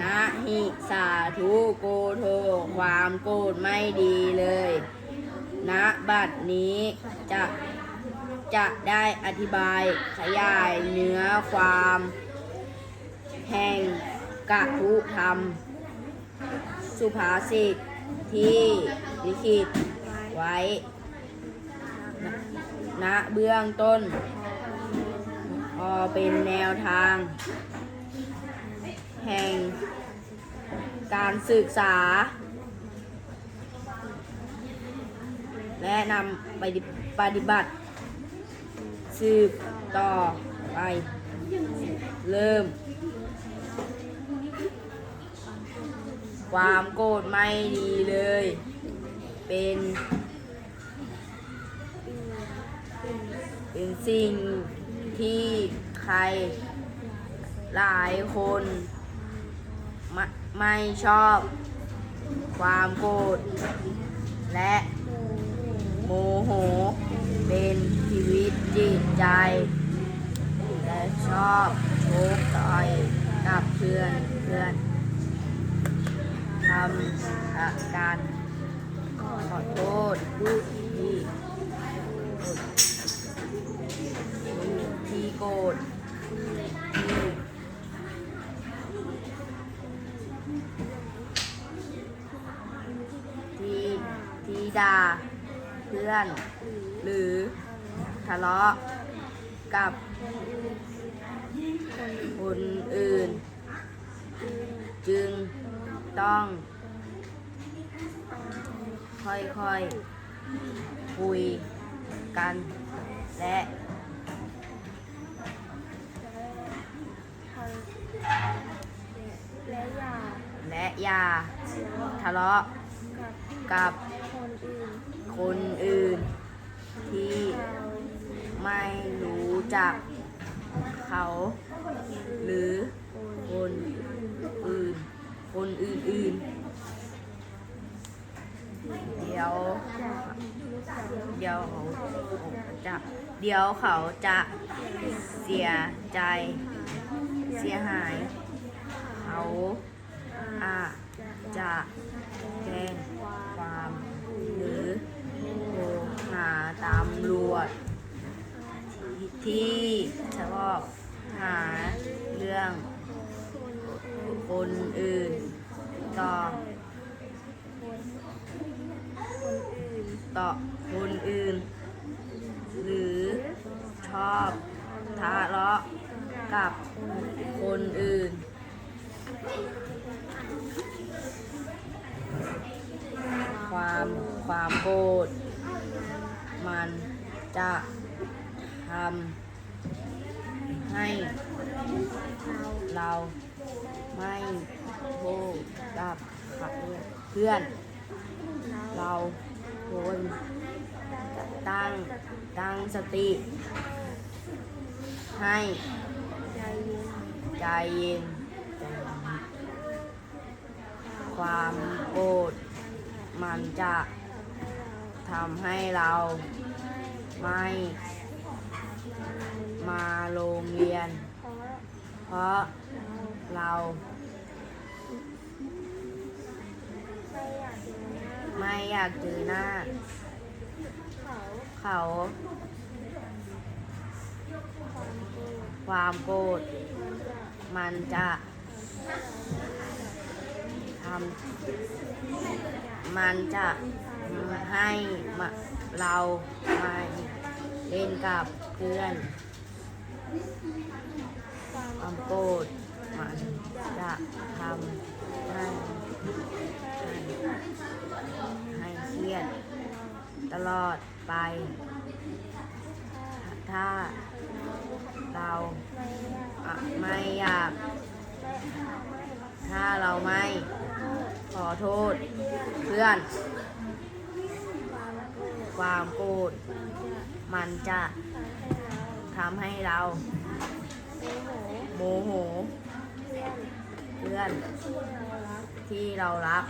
นะหิสาธุโกโทความโกรธไม่ดีเลยณบัดนี้จะจะได้อธิบายขยายเนื้อความ แห่งกะทุธรรม สุภาษิตที่ลิขิตไว้ณณเบื้องต้นพอเป็นแนวทาง แห่งการศึกษา และนำไปปฏิบัติสืบต่อไปเริ่ม ความโกรธไม่ดีเลย เป็น เป็นสิ่งที่ใครหลายคน ไม่ไม่ชอบ ความโกรธและโมโห เป็นชีวิตจิตใจ และชอบโชกต่อยกับเพื่อนเพื่อนทำอาการขอโทษ ด่าเพื่อน หรือทะเลาะกับคนอื่น จึงต้อง ค่อยๆ คุยกัน และและอย่าและอย่าทะเลาะกับกับ คนอื่น ที่ไม่รู้จักเขา หรือคนอื่น คนอื่นๆเดี๋ยวเดี๋ยวเขาจะเดี๋ยวเขาจะเสียใจเสียหาย เขาอาจจะ คนอื่น ต่อคนอื่นต่อคนอื่น หรือชอบทะเลาะกับคนอื่น ความความโกรธมันจะทำให้เรา ไม่โทษกับขัดเพื่อน เราควรตั้งตั้งสติ ให้ใจเย็นใจเย็น ความโกรธมันจะทำให้เราไม่มาโรงเรียน เพราะ เราไม่อยากเจอหน้าเจอหน้า เขา ความโกรธมันจะทำมันจะให้เรามาเล่นกับเพื่อนความโกรธ มันจะทำให้ให้เครียดตลอดไป ถ้าเราไม่อยาก ถ้าเราไม่ขอโทษเพื่อน ความโกรธมันจะทำให้เราโมโห เพื่อนที่เรารัก